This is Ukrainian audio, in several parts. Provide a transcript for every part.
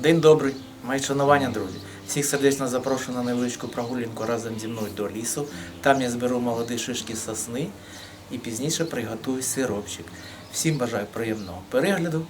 День добрий, мої шанування, друзі. Всіх сердечно запрошую на невеличку прогулянку разом зі мною до лісу. Там я зберу молоді шишки сосни і пізніше приготую сиропчик. Всім бажаю приємного перегляду.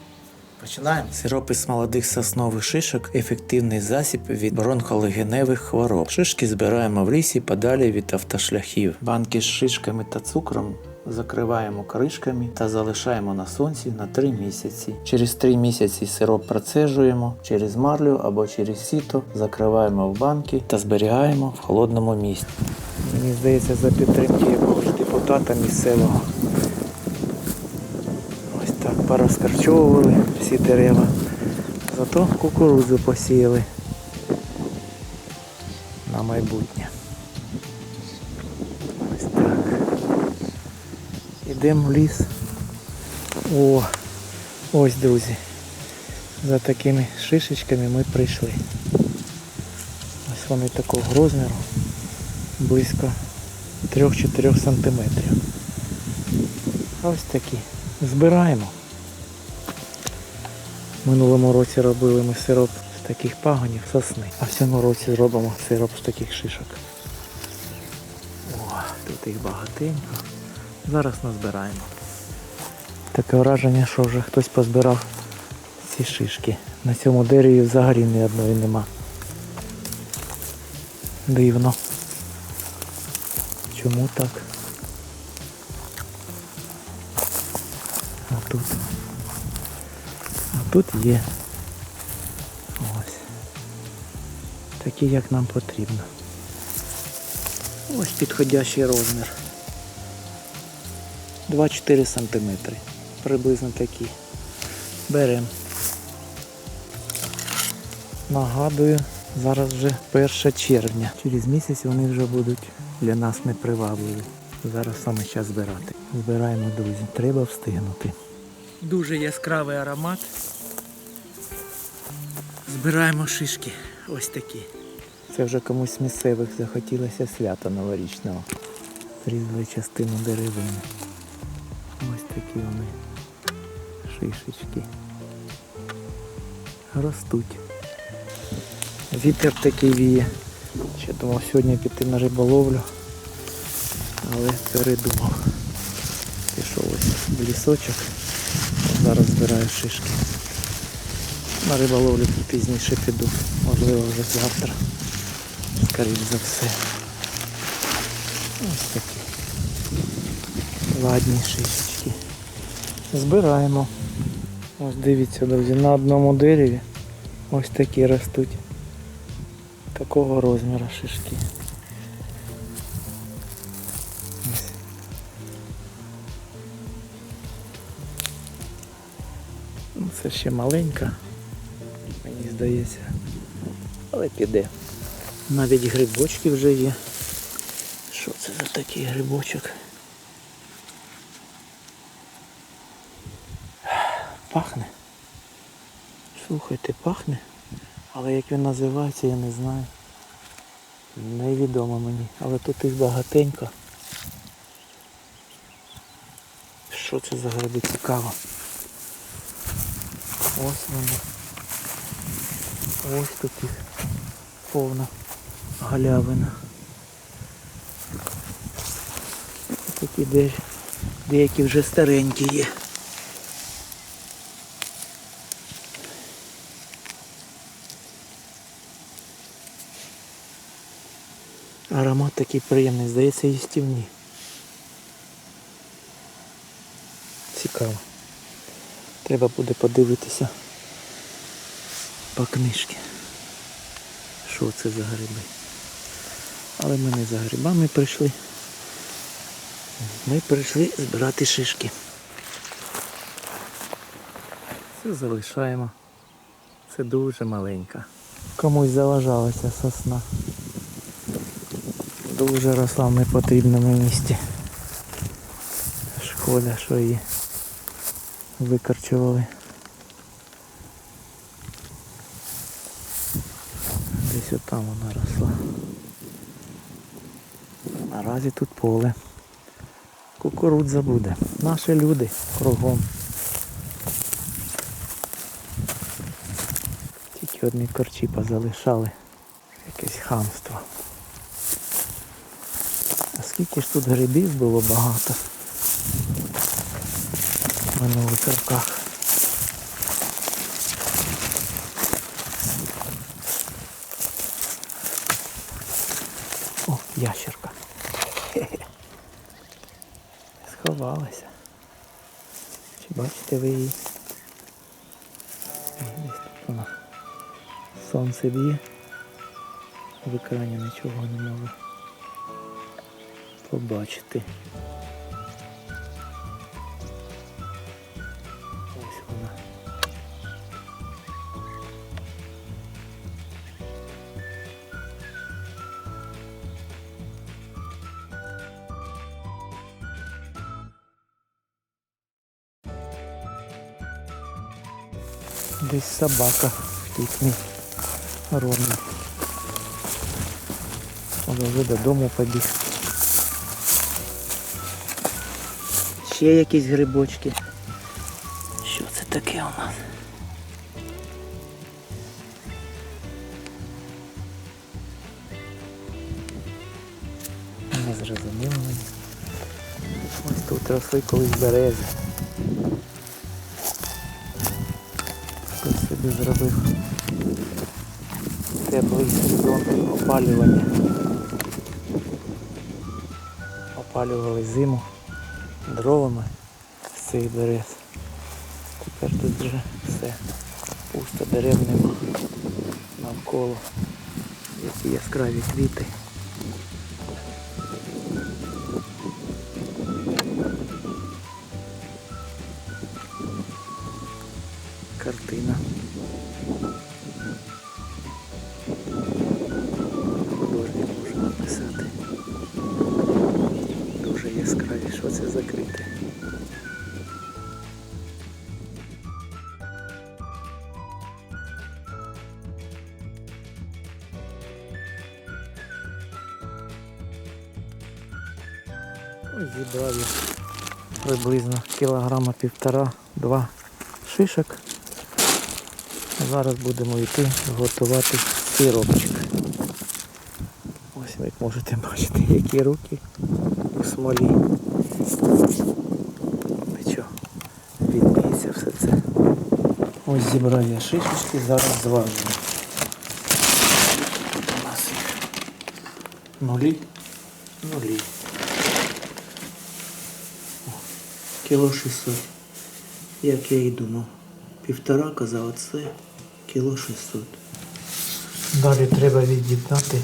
Починаємо. Сироп із молодих соснових шишок ефективний засіб від бронхолегеневих хвороб. Шишки збираємо в лісі подалі від автошляхів. Банки з шишками та цукром закриваємо кришками та залишаємо на сонці на 3 місяці. Через 3 місяці сироп процежуємо через марлю або через сіто, закриваємо в банки та зберігаємо в холодному місці. Мені здається, за підтримки якогось депутата місцевого. Ось так порозкарчовували всі дерева. Зато кукурудзу посіяли на майбутнє. Ідемо в ліс. О, ось, друзі. За такими шишечками ми прийшли. Ось вони такого розміру. Близько 3-4 сантиметрів. Ось такі. Збираємо. Минулому році робили ми сироп з таких пагонів сосни, а в цьому році зробимо сироп з таких шишок. О, тут їх багатенько. Зараз назбираємо. Таке враження, що вже хтось позбирав ці шишки. На цьому дереві взагалі ні одної нема. Дивно. Чому так? А тут. А тут є. Ось. Такі, як нам потрібно. Ось підходящий розмір. 2-4 сантиметри. Приблизно такі. Беремо. Нагадую, зараз вже 1 червня. Через місяць вони вже будуть для нас непривабливі. Зараз саме час збирати. Збираємо, друзі, треба встигнути. Дуже яскравий аромат. Збираємо шишки. Ось такі. Це вже комусь місцевих захотілося свята новорічного. Зрізали частину деревини. Такі вони шишечки. Ростуть. Вітер такий віє. Ще думав сьогодні піти на риболовлю, але передумав. Пішов ось в лісочок. Зараз збираю шишки. На риболовлю пізніше піду. Можливо вже завтра. Скоріше за все. Ось такі. Ладні шишечки. Збираємо. Ось дивіться, друзі, на одному дереві ось такі ростуть. Такого розміру шишки. Ну, Це ще маленька, мені здається. Але піде. Навіть грибочки вже є. Що це за такий грибочок? Пахне. Слухайте, пахне. Але як він називається, я не знаю. Невідомо мені. Але тут їх багатенько. Що це за гриби цікаво? Ось вони. Ось тут їх повна галявина. Такі де, деякі вже старенькі є. Аромат такий приємний, здається, їстівні. Цікаво. Треба буде подивитися по книжці. Що це за гриби? Але ми не за грибами прийшли. Ми прийшли збирати шишки. Це залишаємо. Це дуже маленька. Комусь заважалася сосна. Дуже росла в непотрібному місці. Шкода, що її викорчували. Десь отам вона росла. Наразі тут поле. Кукурудза буде. Наші люди кругом. Тільки одні корчі позалишали. Якесь хамство. Скільки ж тут грибів було багато в минулих роках. О, ящерка. Хе-хе. Сховалася. Чи бачите ви її? Десь тут вона. Сонце б'є. В екрані нічого не можу побачити. Ось вона. Десь собака втікне ровно. Може вже додому побіг. Ще якісь грибочки. Що це таке у нас? Не зрозуміло. Ось тут росли колись берези. Хтось собі зробив теплий сезон опалювання. Опалювали зиму дровами з цих берез. Тепер тут вже все пусто, дерев нема навколо. Які яскраві квіти. Зібрав я приблизно кілограма півтора-два шишок. Зараз будемо йти готувати сиропчик. Ось ви можете бачити, які руки у смолі. Нічого, відміється все це. Ось зібрав я шишечки, зараз зважую. У нас їх нулі. Нулі. О, Кіло 600. Як я і думав. Півтора казав, це кіло 600. Далі треба від'єднати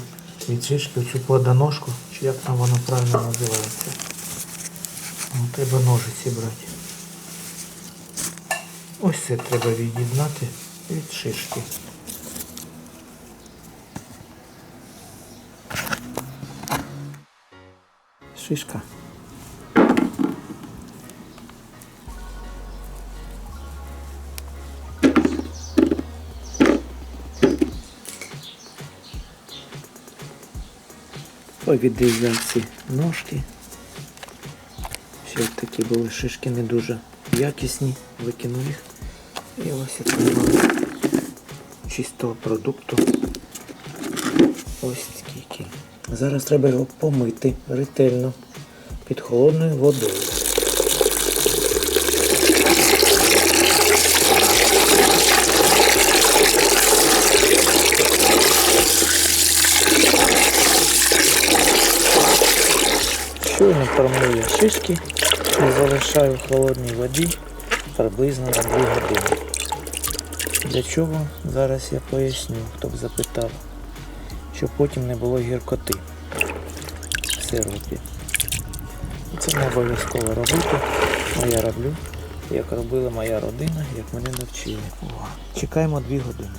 від шишки цю плодоножку, чи як там воно правильно називається. Ну, треба ножиці брати. Ось це треба від'єднати від шишки. Шишка. Повідрізав ці ножки. Ще такі були шишки не дуже якісні, викинув їх. І ось отримали чистого продукту. Ось скільки. Зараз треба його помити ретельно під холодною водою. Промию шишки і залишаю в холодній воді приблизно на 2 години. Для чого? Зараз я поясню, хто б запитав, щоб потім не було гіркоти в сиропі. Це не обов'язково робити, але я роблю, як робила моя родина, як мене навчили. Чекаємо 2 години.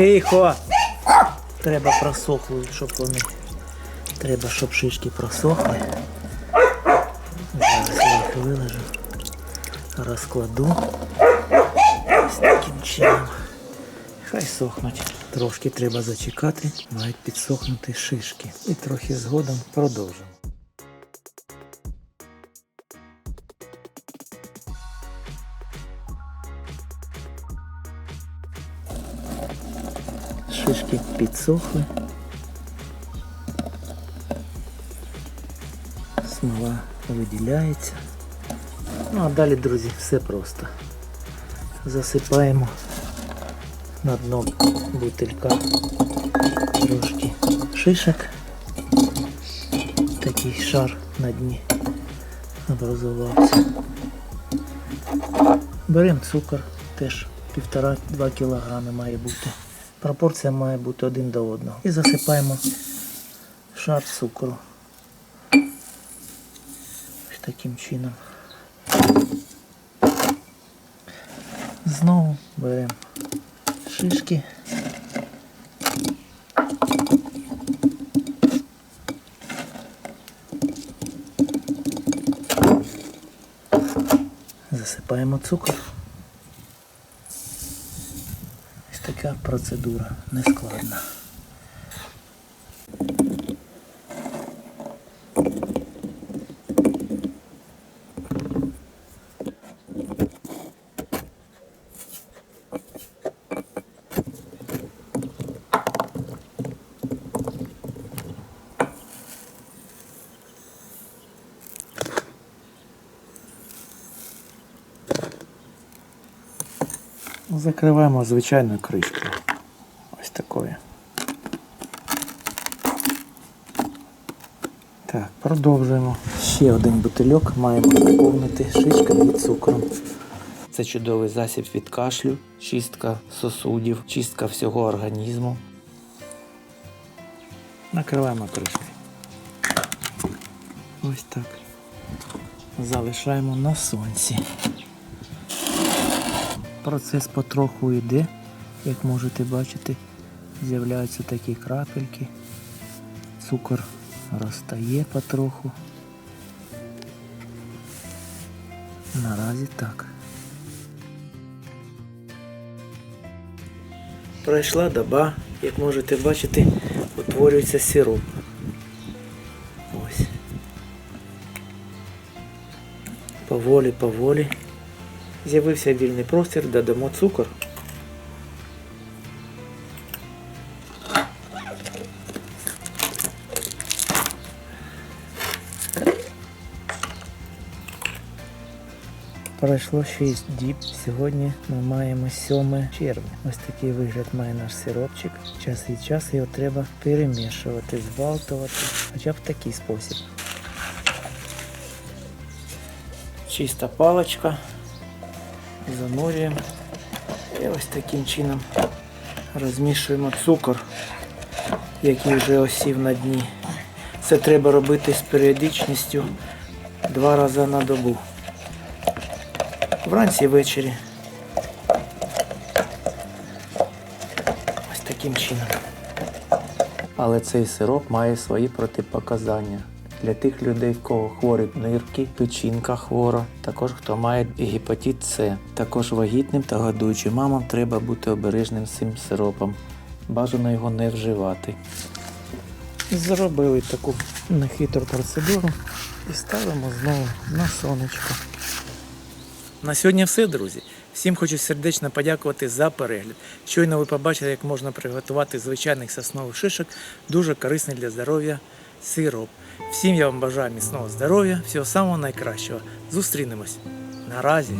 Тихо! треба просохли, щоб вони. Треба, щоб шишки просохли. Зараз я їх виложу, розкладу. Ось таким чином. Хай сохнуть. Трошки треба зачекати, мають підсохнути шишки. І трохи згодом продовжимо. Підсохли. Смола виділяється. Ну а далі, друзі, все просто. Засипаємо на дно бутилька трошки шишок. Такий шар на дні образувався. Беремо цукор, теж 1,5-2 кг має бути. Пропорція має бути один до одного. І засипаємо шар цукру. Ось таким чином. Знову беремо шишки. Засипаємо цукор. Ось така процедура нескладна. Закриваємо звичайною кришкою. Ось такою. Так, продовжуємо. Ще один бутильок маємо наповнити шишками і цукром. Це чудовий засіб від кашлю, чистка сосудів, чистка всього організму. Накриваємо кришкою. Ось так. Залишаємо на сонці. Процес потроху йде, як можете бачити, з'являються такі крапельки. Цукор розтає потроху. Наразі так. Пройшла доба, як можете бачити, утворюється сироп. Ось. Поволі, поволі. З'явився вільний простір, додамо цукор. Пройшло 6 діб. Сьогодні ми маємо 7 червня. Ось такий вигляд має наш сиропчик. Час від часу його треба перемішувати, збалтувати. Хоча б в такий спосіб. Чиста паличка занурюємо і ось таким чином розмішуємо цукор, який вже осів на дні. Це треба робити з періодичністю два рази на добу. Вранці і ввечері. Ось таким чином. Але цей сироп має свої протипоказання. Для тих людей, в кого хворі нирки, печінка хвора, також хто має гепатит С. Також вагітним та годуючим мамам треба бути обережним цим сиропом. Бажано його не вживати. Зробили таку нехитру процедуру і ставимо знову на сонечко. На сьогодні все, друзі. Всім хочу сердечно подякувати за перегляд. Щойно ви побачили, як можна приготувати звичайних соснових шишок дуже корисний для здоров'я сироп. Всім я вам бажаю міцного здоров'я, всього самого найкращого. Зустрінемось. Наразі.